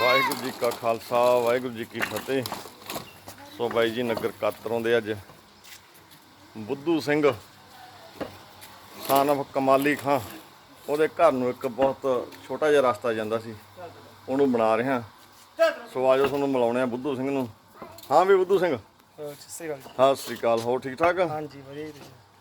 ਵਾਹਿਗੁਰੂ ਜੀ ਕਾ ਖਾਲਸਾ ਵਾਹਿਗੁਰੂ ਜੀ ਕੀ ਫਤਿਹ। ਸੋ ਬਾਈ ਜੀ ਨਗਰ ਕਾਤਰੋਂ ਦੇ ਅੱਜ ਬੁੱਧੂ ਸਿੰਘ ਸਾਨਫ ਕਮਾਲੀ ਖਾਂ। ਉਹਦੇ ਘਰ ਨੂੰ ਇੱਕ ਬਹੁਤ ਛੋਟਾ ਜਿਹਾ ਰਸਤਾ ਜਾਂਦਾ ਸੀ। ਉਹਨੂੰ ਬਣਾ ਰਹੇ। ਹਾਂ ਸੋ ਆਜੋ ਤੁਹਾਨੂੰ ਮਿਲਾਉਣੇ ਆ ਬੁੱਧੂ ਸਿੰਘ ਨੂੰ। ਹਾਂ ਵੀ ਬੁੱਧੂ ਸਿੰਘ? ਸਤਿ ਸ਼੍ਰੀ ਅਕਾਲ ਜੀ। ਸਤਿ ਸ੍ਰੀ ਅਕਾਲ। ਹੋਰ ਠੀਕ ਠਾਕ? ਹਾਂਜੀ ਵਧੀਆ ਜੀ।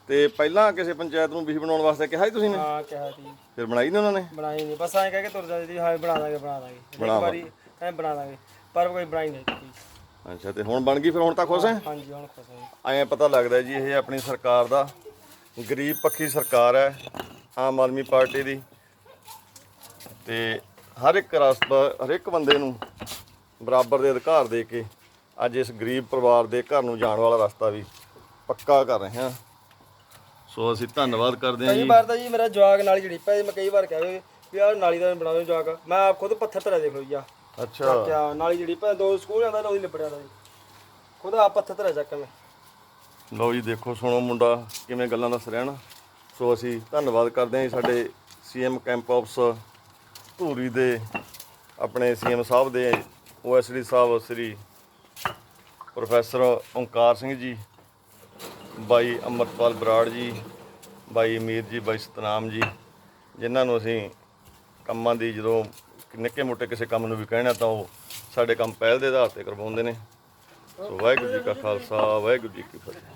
ਤੇ ਪਹਿਲਾਂ ਕਿਸੇ ਪੰਚਾਇਤ ਨੂੰ ਵੀ ਬਣਾਉਣ ਵਾਸਤੇ ਕਿਹਾ ਸੀ ਤੁਸੀਂ ਨੇ? ਹਾਂ ਕਿਹਾ ਸੀ। ਫਿਰ ਬਣਾਈ ਨੇ ਉਹਨਾਂ ਨੇ? ਬਣਾਈ ਨਹੀਂ। ਬਸ ਐਂ ਕਹਿ ਕੇ ਤੁਰ ਜਾਂਦੀ ਸੀ ਹਾਂ ਬਣਾ ਦਾਂਗੇ ਬਣਾ ਦਾਂਗੇ। ਇੱਕ ਵਾਰੀ ਐਂ ਬਣਾ ਦਾਂਗੇ ਪਰ ਕੋਈ ਬਣਾਈ ਨਹੀਂ ਦਿੱਤੀ ਅੱਛਾ ਤੇ ਹੁਣ ਬਣ ਗਈ ਫਿਰ ਹੁਣ ਤਾਂ ਖੁਸ਼ ਹੈ? ਹਾਂਜੀ ਹੁਣ ਖੁਸ਼ ਹਾਂ ਜੀ। ਐਂ ਪਤਾ ਲੱਗਦਾ ਜੀ ਇਹ ਆਪਣੀ ਸਰਕਾਰ ਦਾ ਗਰੀਬ ਪੱਖੀ ਸਰਕਾਰ ਹੈ ਆਮ ਆਦਮੀ ਪਾਰਟੀ ਦੀ। ਤੇ ਹਰ ਇੱਕ ਰਸਤਾ ਹਰ ਇੱਕ ਬੰਦੇ ਨੂੰ ਬਰਾਬਰ ਦੇ ਅਧਿਕਾਰ ਦੇ ਕੇ ਅੱਜ ਇਸ ਗਰੀਬ ਪਰਿਵਾਰ ਦੇ ਘਰ ਨੂੰ ਜਾਣ ਵਾਲਾ ਰਸਤਾ ਵੀ ਪੱਕਾ ਕਰ ਰਹੇ ਹਾਂ। ਸੋ ਅਸੀਂ ਧੰਨਵਾਦ ਕਰਦੇ ਹਾਂ ਕਈ ਜੀ। ਵਾਰ ਤਾਂ ਜੀ ਮੇਰਾ ਜਵਾਗ ਨਾਲੀ ਜਿਹੜੀ ਪਈ ਮੈਂ ਕਈ ਵਾਰ ਕਹਾਂ ਵੀ ਆਹ ਨਾਲੀ ਦਾ ਬਣਾ ਦਿਓ ਜਵਾਗ ਮੈਂ ਆਪ ਖੁਦ ਪੱਥਰ ਧਰਿਆ ਦੇਖ ਲਓ ਜੀ ਆ ਅੱਛਾ। ਕਿਆ ਨਾਲੀ ਜਿਹੜੀ ਦੋ ਸਕੂਲ ਜਾਂਦਾ ਨਾ ਉਹਦੀ ਲਿਪੜਿਆ ਦਾ ਜੀ। ਖੁਦ ਆਪ ਪੱਥਰ ਧਰਿਆ ਚੱਕ ਮੈਂ। ਲਓ ਜੀ ਦੇਖੋ ਸੁਣੋ ਮੁੰਡਾ ਕਿਵੇਂ ਗੱਲਾਂ ਦੱਸ ਰਿਹਾ ਨਾ। ਸੋ ਅਸੀਂ ਧੰਨਵਾਦ ਕਰਦੇ ਹਾਂ ਜੀ ਸਾਡੇ ਸੀਐਮ ਕੈਂਪ ਆਫਸ ਧੂਰੀ ਦੇ ਆਪਣੇ ਸੀਐਮ ਸਾਹਿਬ ਦੇ ਓਐਸਡੀ ਸਾਹਿਬ ਸ੍ਰੀ ਪ੍ਰੋਫੈਸਰ ਓਂਕਾਰ ਸਿੰਘ ਜੀ। ਬਾਈ ਅਮਰਪਾਲ ਬਰਾੜ ਜੀ, ਬਾਈ ਅਮੀਰ ਜੀ, ਬਾਈ ਸਤਨਾਮ ਜੀ, ਜਿਨ੍ਹਾਂ ਨੂੰ ਅਸੀਂ ਕੰਮਾਂ ਦੀ ਜਦੋਂ ਨਿੱਕੇ ਮੋਟੇ ਕਿਸੇ ਕੰਮ ਨੂੰ ਵੀ ਕਹਿਣਾ ਤਾਂ ਉਹ ਸਾਡੇ ਕੰਮ ਪਹਿਲ ਦੇ ਆਧਾਰ ਤੇ ਕਰਵਾਉਂਦੇ ਨੇ। ਸੋ ਵਾਹਿਗੁਰੂ ਜੀ ਕਾ ਖਾਲਸਾ, ਵਾਹਿਗੁਰੂ ਜੀ ਕੀ ਫਤਿਹ।